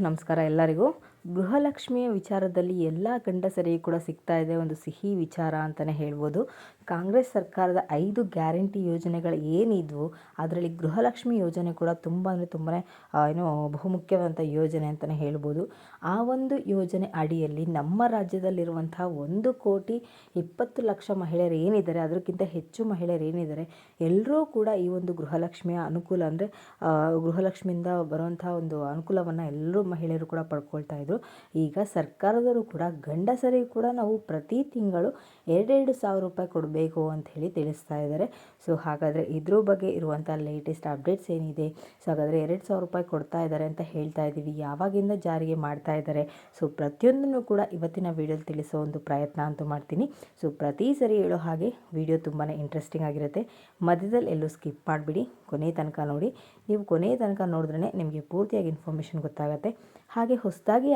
ನಮಸ್ಕಾರ ಎಲ್ಲರಿಗೂ. ಗೃಹಲಕ್ಷ್ಮಿಯ ವಿಚಾರದಲ್ಲಿ ಎಲ್ಲ ಗಂಡಸರಿಗೆ ಕೂಡ ಸಿಗ್ತಾ ಇದೆ ಒಂದು ಸಿಹಿ ವಿಚಾರ ಅಂತಲೇ ಹೇಳ್ಬೋದು. ಕಾಂಗ್ರೆಸ್ ಸರ್ಕಾರದ ಐದು ಗ್ಯಾರಂಟಿ ಯೋಜನೆಗಳು ಏನಿದ್ವು, ಅದರಲ್ಲಿ ಗೃಹಲಕ್ಷ್ಮಿ ಯೋಜನೆ ಕೂಡ ತುಂಬ ಅಂದರೆ ತುಂಬಾ ಏನು ಬಹುಮುಖ್ಯವಾದಂಥ ಯೋಜನೆ ಅಂತಲೇ ಹೇಳ್ಬೋದು. ಆ ಒಂದು ಯೋಜನೆ ಅಡಿಯಲ್ಲಿ ನಮ್ಮ ರಾಜ್ಯದಲ್ಲಿರುವಂತಹ ಒಂದು ಕೋಟಿ ಇಪ್ಪತ್ತು ಲಕ್ಷ ಮಹಿಳೆಯರು ಏನಿದ್ದಾರೆ, ಅದಕ್ಕಿಂತ ಹೆಚ್ಚು ಮಹಿಳೆಯರು ಏನಿದ್ದಾರೆ, ಎಲ್ಲರೂ ಕೂಡ ಈ ಒಂದು ಗೃಹಲಕ್ಷ್ಮಿಯ ಅನುಕೂಲ ಅಂದರೆ ಗೃಹಲಕ್ಷ್ಮಿಯಿಂದ ಬರುವಂಥ ಒಂದು ಅನುಕೂಲವನ್ನು ಎಲ್ಲರೂ ಮಹಿಳೆಯರು ಕೂಡ ಪಡ್ಕೊಳ್ತಾ ಈಗ ಸರ್ಕಾರದವರು ಕೂಡ ಗಂಡಸರಿಗೂ ಕೂಡ ನಾವು ಪ್ರತಿ ತಿಂಗಳು ಎರಡೆರಡು ಸಾವಿರ ರೂಪಾಯಿ ಕೊಡಬೇಕು ಅಂತ ಹೇಳಿ ತಿಳಿಸ್ತಾ ಇದ್ದಾರೆ. ಸೊ ಹಾಗಾದರೆ ಇದ್ರ ಬಗ್ಗೆ ಇರುವಂಥ ಲೇಟೆಸ್ಟ್ ಅಪ್ಡೇಟ್ಸ್ ಏನಿದೆ? ಸೊ ಹಾಗಾದರೆ ಎರಡು ಸಾವಿರ ರೂಪಾಯಿ ಕೊಡ್ತಾ ಇದ್ದಾರೆ ಅಂತ ಹೇಳ್ತಾ ಇದ್ದೀವಿ. ಯಾವಾಗಿಂದ ಜಾರಿಗೆ ಮಾಡ್ತಾ ಇದ್ದಾರೆ? ಸೊ ಪ್ರತಿಯೊಂದನ್ನು ಕೂಡ ಇವತ್ತಿನ ವೀಡಿಯೋಲಿ ತಿಳಿಸೋ ಒಂದು ಪ್ರಯತ್ನ ಅಂತೂ ಮಾಡ್ತೀನಿ. ಸೊ ಪ್ರತಿ ಸರಿ ಹೇಳೋ ಹಾಗೆ ವಿಡಿಯೋ ತುಂಬಾ ಇಂಟ್ರೆಸ್ಟಿಂಗ್ ಆಗಿರುತ್ತೆ. ಮಧ್ಯದಲ್ಲಿ ಎಲ್ಲೂ ಸ್ಕಿಪ್ ಮಾಡಿಬಿಡಿ. ಕೊನೆ ತನಕ ನೋಡಿ. ನೀವು ಕೊನೆ ತನಕ ನೋಡಿದ್ರೆ ನಿಮಗೆ ಪೂರ್ತಿಯಾಗಿ ಇನ್ಫಾರ್ಮೇಷನ್ ಗೊತ್ತಾಗುತ್ತೆ. ಹಾಗೆ ಹೊಸದಾಗಿ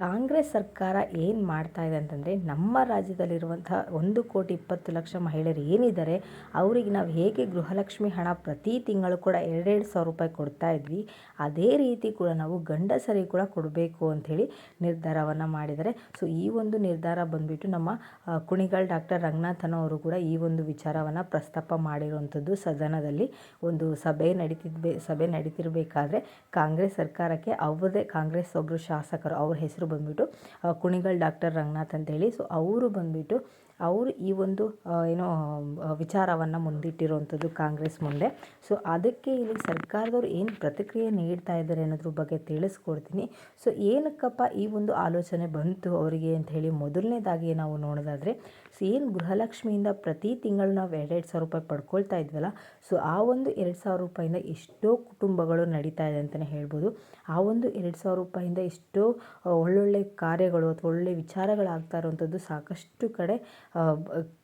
ಕಾಂಗ್ರೆಸ್ ಸರ್ಕಾರ ಏನು ಮಾಡ್ತಾ ಇದೆ ಅಂತಂದರೆ, ನಮ್ಮ ರಾಜ್ಯದಲ್ಲಿರುವಂಥ ಒಂದು ಕೋಟಿ ಇಪ್ಪತ್ತು ಲಕ್ಷ ಮಹಿಳೆಯರು ಏನಿದ್ದಾರೆ, ಅವರಿಗೆ ನಾವು ಹೇಗೆ ಗೃಹಲಕ್ಷ್ಮಿ ಹಣ ಪ್ರತಿ ತಿಂಗಳು ಕೂಡ ಎರಡೆರಡು ಸಾವಿರ ರೂಪಾಯಿ ಕೊಡ್ತಾ ಇದ್ವಿ, ಅದೇ ರೀತಿ ಕೂಡ ನಾವು ಗಂಡಸರಿಗೆ ಕೂಡ ಕೊಡಬೇಕು ಅಂಥೇಳಿ ನಿರ್ಧಾರವನ್ನು ಮಾಡಿದ್ದಾರೆ. ಸೊ ಈ ಒಂದು ನಿರ್ಧಾರ ಬಂದುಬಿಟ್ಟು ನಮ್ಮ ಕುಣಿಗಲ್ ಡಾಕ್ಟರ್ ರಂಗನಾಥನ್ ಅವರು ಕೂಡ ಈ ಒಂದು ವಿಚಾರವನ್ನು ಪ್ರಸ್ತಾಪ ಮಾಡಿರುವಂಥದ್ದು ಸದನದಲ್ಲಿ. ಒಂದು ಸಭೆ ನಡೀತಿದ್ಬೇ, ಸಭೆ ನಡೀತಿರಬೇಕಾದ್ರೆ ಕಾಂಗ್ರೆಸ್ ಸರ್ಕಾರಕ್ಕೆ ಅವರದೇ ಕಾಂಗ್ರೆಸ್ ಒಬ್ಬರು ಶಾಸಕರು ಅವ್ರ ಹೆಸರು ಬಂದುಬಿಟ್ಟು ಕುಣಿಗಲ್ ಡಾಕ್ಟರ್ ರಂಗನಾಥ್ ಅಂತೇಳಿ. ಸೊ ಅವರು ಬಂದುಬಿಟ್ಟು ಅವರು ಈ ಒಂದು ಏನೋ ವಿಚಾರವನ್ನು ಮುಂದಿಟ್ಟಿರುವಂಥದ್ದು ಕಾಂಗ್ರೆಸ್ ಮುಂದೆ. ಸೊ, ಅದಕ್ಕೆ ಇಲ್ಲಿ ಸರ್ಕಾರದವರು ಏನು ಪ್ರತಿಕ್ರಿಯೆ ನೀಡ್ತಾ ಇದ್ದಾರೆ ಅನ್ನೋದ್ರ ಬಗ್ಗೆ ತಿಳಿಸ್ಕೊಡ್ತೀನಿ. ಸೊ, ಏನಕ್ಕಪ್ಪ ಈ ಒಂದು ಆಲೋಚನೆ ಬಂತು ಅವರಿಗೆ ಅಂತ ಹೇಳಿ ಮೊದಲನೇದಾಗಿ ನಾವು ನೋಡೋದಾದರೆ, ಸೊ, ಏನು ಗೃಹಲಕ್ಷ್ಮಿಯಿಂದ ಪ್ರತಿ ತಿಂಗಳು ನಾವು ಎರಡೆರಡು ಸಾವಿರ ರೂಪಾಯಿ ಪಡ್ಕೊಳ್ತಾ ಇದ್ವಲ್ಲ, ಸೊ, ಆ ಒಂದು ಎರಡು ಸಾವಿರ ರೂಪಾಯಿಂದ ಎಷ್ಟೋ ಕುಟುಂಬಗಳು ನಡೀತಾ ಇದೆ ಅಂತಲೇ ಹೇಳ್ಬೋದು. ಆ ಒಂದು ಎರಡು ಸಾವಿರ ರೂಪಾಯಿಂದ ಎಷ್ಟೋ ಒಳ್ಳೊಳ್ಳೆ ಕಾರ್ಯಗಳು ಅಥವಾ ಒಳ್ಳೆ ವಿಚಾರಗಳಾಗ್ತಾ ಇರುವಂಥದ್ದು ಸಾಕಷ್ಟು ಕಡೆ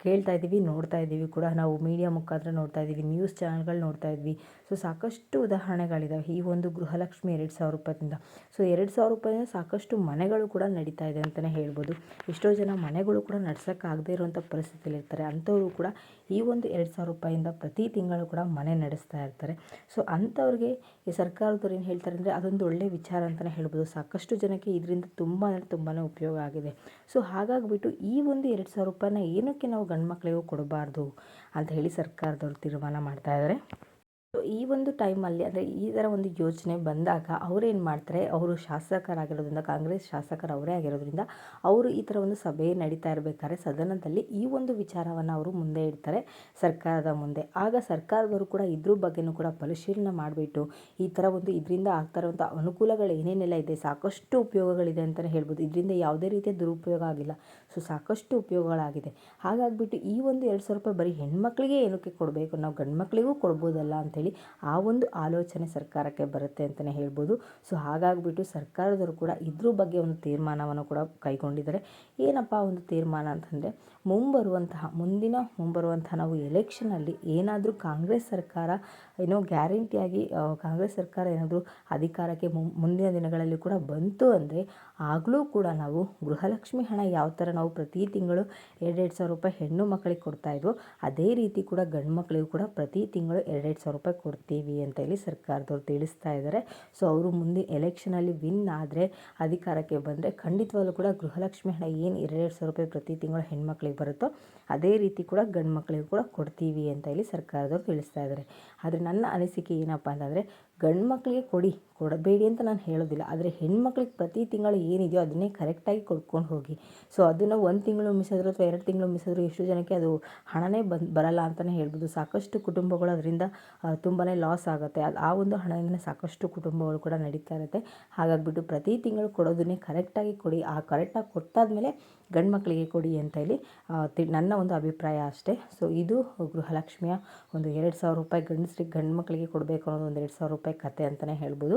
ಕೇಳ್ತಾ ಇದ್ದೀವಿ, ನೋಡ್ತಾ ಇದ್ದೀವಿ ಕೂಡ. ನಾವು ಮೀಡಿಯಾ ಮುಖಾಂತರ ನೋಡ್ತಾ ಇದ್ದೀವಿ ನ್ಯೂಸ್ ಚಾನಲ್ಗಳು ನೋಡ್ತಾ ಇದ್ವಿ. ಸೊ ಸಾಕಷ್ಟು ಉದಾಹರಣೆಗಳಿದ್ದಾವೆ ಈ ಒಂದು ಗೃಹಲಕ್ಷ್ಮಿ ಎರಡು ಸಾವಿರ ರೂಪಾಯಿಂದ ಸೊ ಎರಡು ಸಾವಿರ ರೂಪಾಯಿಂದ ಸಾಕಷ್ಟು ಮನೆಗಳು ಕೂಡ ನಡೀತಾ ಇದೆ ಅಂತಲೇ ಹೇಳ್ಬೋದು. ಎಷ್ಟೋ ಜನ ಮನೆಗಳು ಕೂಡ ನಡೆಸೋಕ್ಕಾಗದೇ ಇರುವಂಥ ಪರಿಸ್ಥಿತಿಯಲ್ಲಿ ಇರ್ತಾರೆ ಅಂಥವರು ಕೂಡ ಈ ಒಂದು ಎರಡು ಸಾವಿರ ರೂಪಾಯಿಂದ ಪ್ರತಿ ತಿಂಗಳು ಕೂಡ ಮನೆ ನಡೆಸ್ತಾ ಇರ್ತಾರೆ. ಸೊ ಅಂಥವ್ರಿಗೆ ಈ ಸರ್ಕಾರದವ್ರು ಏನು ಹೇಳ್ತಾರೆ ಅಂದರೆ ಅದೊಂದು ಒಳ್ಳೆಯ ವಿಚಾರ ಅಂತಲೇ ಹೇಳ್ಬೋದು. ಸಾಕಷ್ಟು ಜನಕ್ಕೆ ಇದರಿಂದ ತುಂಬ ಅಂದರೆ ತುಂಬಾ ಉಪಯೋಗ ಆಗಿದೆ. ಸೊ ಹಾಗಾಗಿಬಿಟ್ಟು ಈ ಒಂದು ಎರಡು ಸಾವಿರ ಏನಕ್ಕೆ ನಾವು ಗಂಡು ಮಕ್ಕಳಿಗೂ ಕೊಡಬಾರ್ದು ಅಂತ ಹೇಳಿ ಸರ್ಕಾರದವ್ರು ತೀರ್ಮಾನ ಮಾಡ್ತಾ ಇದ್ದಾರೆ ಈ ಒಂದು ಟೈಮಲ್ಲಿ ಅಂದರೆ ಈ ಥರ ಒಂದು ಯೋಚನೆ ಬಂದಾಗ ಅವರೇನು ಮಾಡ್ತಾರೆ? ಅವರು ಶಾಸಕರಾಗಿರೋದ್ರಿಂದ, ಕಾಂಗ್ರೆಸ್ ಶಾಸಕರು ಅವರೇ ಆಗಿರೋದ್ರಿಂದ ಅವರು ಈ ಥರ ಒಂದು ಸಭೆ ನಡೀತಾ ಇರಬೇಕಾದ್ರೆ ಸದನದಲ್ಲಿ ಈ ಒಂದು ವಿಚಾರವನ್ನು ಅವರು ಮುಂದೆ ಇಡ್ತಾರೆ ಸರ್ಕಾರದ ಮುಂದೆ. ಆಗ ಸರ್ಕಾರದವರು ಕೂಡ ಇದ್ರ ಬಗ್ಗೆನೂ ಕೂಡ ಪರಿಶೀಲನೆ ಮಾಡಿಬಿಟ್ಟು ಈ ಥರ ಒಂದು ಇದರಿಂದ ಆಗ್ತಾ ಇರುವಂಥ ಅನುಕೂಲಗಳು ಏನೇನೆಲ್ಲ ಇದೆ, ಸಾಕಷ್ಟು ಉಪಯೋಗಗಳಿದೆ ಅಂತಲೇ ಹೇಳ್ಬೋದು. ಇದರಿಂದ ಯಾವುದೇ ರೀತಿಯ ದುರುಪಯೋಗ ಆಗಿಲ್ಲ. ಸೊ ಸಾಕಷ್ಟು ಉಪಯೋಗಗಳಾಗಿದೆ. ಹಾಗಾಗಿಬಿಟ್ಟು ಈ ಒಂದು ಎರಡು ಸಾವಿರ ರೂಪಾಯಿ ಬರೀ ಹೆಣ್ಮಕ್ಳಿಗೆ ಏನಕ್ಕೆ ಕೊಡಬೇಕು? ನಾವು ಗಂಡು ಮಕ್ಕಳಿಗೂ ಕೊಡ್ಬೋದಲ್ಲ ಅಂತೇಳಿ ಆ ಒಂದು ಆಲೋಚನೆ ಸರ್ಕಾರಕ್ಕೆ ಬರುತ್ತೆ ಅಂತಲೇ ಹೇಳ್ಬೋದು. ಸೊ ಹಾಗಾಗಿಬಿಟ್ಟು ಸರ್ಕಾರದವರು ಕೂಡ ಇದ್ರ ಬಗ್ಗೆ ಒಂದು ತೀರ್ಮಾನವನ್ನು ಕೂಡ ಕೈಗೊಂಡಿದ್ದಾರೆ. ಏನಪ್ಪ ಒಂದು ತೀರ್ಮಾನ ಅಂತಂದರೆ, ಮುಂಬರುವಂತಹ, ಮುಂದಿನ ಮುಂಬರುವಂತಹ ನಾವು ಎಲೆಕ್ಷನಲ್ಲಿ ಏನಾದರೂ ಕಾಂಗ್ರೆಸ್ ಸರ್ಕಾರ ಏನೋ ಗ್ಯಾರಂಟಿಯಾಗಿ ಕಾಂಗ್ರೆಸ್ ಸರ್ಕಾರ ಏನಾದರೂ ಅಧಿಕಾರಕ್ಕೆ ಮುಂದಿನ ದಿನಗಳಲ್ಲಿ ಕೂಡ ಬಂತು ಅಂದರೆ ಆಗಲೂ ಕೂಡ ನಾವು ಗೃಹಲಕ್ಷ್ಮಿ ಹಣ ಯಾವ ಥರ ನಾವು ಪ್ರತಿ ತಿಂಗಳು ಎರಡೆರಡು ಸಾವಿರ ರೂಪಾಯಿ ಹೆಣ್ಣು ಮಕ್ಕಳಿಗೆ ಕೊಡ್ತಾ ಕೊಡ್ತಾಯಿದ್ವೋ ಅದೇ ರೀತಿ ಕೂಡ ಗಂಡು ಮಕ್ಕಳಿಗೂ ಕೂಡ ಪ್ರತಿ ತಿಂಗಳು ಎರಡೆರಡು ಸಾವಿರ ರೂಪಾಯಿ ಕೊಡ್ತೀವಿ ಅಂತ ಹೇಳಿ ಸರ್ಕಾರದವ್ರು ತಿಳಿಸ್ತಾ ಇದ್ದಾರೆ. ಸೊ ಅವರು ಮುಂದೆ ಎಲೆಕ್ಷನಲ್ಲಿ ವಿನ್ ಆದರೆ, ಅಧಿಕಾರಕ್ಕೆ ಬಂದರೆ ಖಂಡಿತವಾಗ್ಲೂ ಕೂಡ ಗೃಹಲಕ್ಷ್ಮಿ ಹಣ ಏನು ಎರಡೆರಡು ಸಾವಿರ ರೂಪಾಯಿ ಪ್ರತಿ ತಿಂಗಳು ಹೆಣ್ಮಕ್ಳಿಗೆ ಬರುತ್ತೋ, ಅದೇ ರೀತಿ ಕೂಡ ಗಂಡು ಮಕ್ಕಳಿಗೂ ಕೂಡ ಕೊಡ್ತೀವಿ ಅಂತ ಹೇಳಿ ಸರ್ಕಾರದವ್ರು ತಿಳಿಸ್ತಾ ಇದ್ದಾರೆ. ಆದರೆ ನನ್ನ ಅನಿಸಿಕೆ ಏನಪ್ಪ ಅಂತಂದರೆ ಗಂಡು ಮಕ್ಕಳಿಗೆ ಕೊಡಿ ಕೊಡಬೇಡಿ ಅಂತ ನಾನು ಹೇಳೋದಿಲ್ಲ. ಆದರೆ ಹೆಣ್ಮಕ್ಳಿಗೆ ಪ್ರತಿ ತಿಂಗಳು ಏನಿದೆಯೋ ಅದನ್ನೇ ಕರೆಕ್ಟಾಗಿ ಕೊಡ್ಕೊಂಡು ಹೋಗಿ. ಸೊ ಅದನ್ನು ಒಂದು ತಿಂಗಳು ಮಿಸ್ ಆದರೂ ಅಥವಾ ಎರಡು ತಿಂಗಳು ಮಿಸ್ ಆದರೂ ಎಷ್ಟು ಜನಕ್ಕೆ ಅದು ಹಣನೇ ಬಂದು, ಬರಲ್ಲ ಅಂತಲೇ ಹೇಳ್ಬೋದು. ಸಾಕಷ್ಟು ಕುಟುಂಬಗಳು ಅದರಿಂದ ತುಂಬಾ ಲಾಸ್ ಆಗುತ್ತೆ. ಅದು, ಆ ಒಂದು ಹಣದಿಂದ ಸಾಕಷ್ಟು ಕುಟುಂಬಗಳು ಕೂಡ ನಡೀತಾ ಇರುತ್ತೆ. ಹಾಗಾಗಿಬಿಟ್ಟು ಪ್ರತಿ ತಿಂಗಳು ಕೊಡೋದನ್ನೇ ಕರೆಕ್ಟಾಗಿ ಕೊಡಿ. ಆ ಕರೆಕ್ಟಾಗಿ ಕೊಟ್ಟಾದಮೇಲೆ ಗಂಡು ಮಕ್ಕಳಿಗೆ ಕೊಡಿ ಅಂತ ಹೇಳಿ ನನ್ನ ಒಂದು ಅಭಿಪ್ರಾಯ ಅಷ್ಟೇ. ಸೊ ಇದು ಗೃಹಲಕ್ಷ್ಮಿಯ ಒಂದು ಎರಡು ಸಾವಿರ ರೂಪಾಯಿ ಗಂಡಸ್ರಿಗೆ ಗಂಡು ಮಕ್ಕಳಿಗೆ ಕೊಡಬೇಕು ಅನ್ನೋದು ಒಂದು ಎರಡು ಸಾವಿರ ರೂಪಾಯಿ ಕತೆ ಅಂತಲೇ ಹೇಳ್ಬೋದು.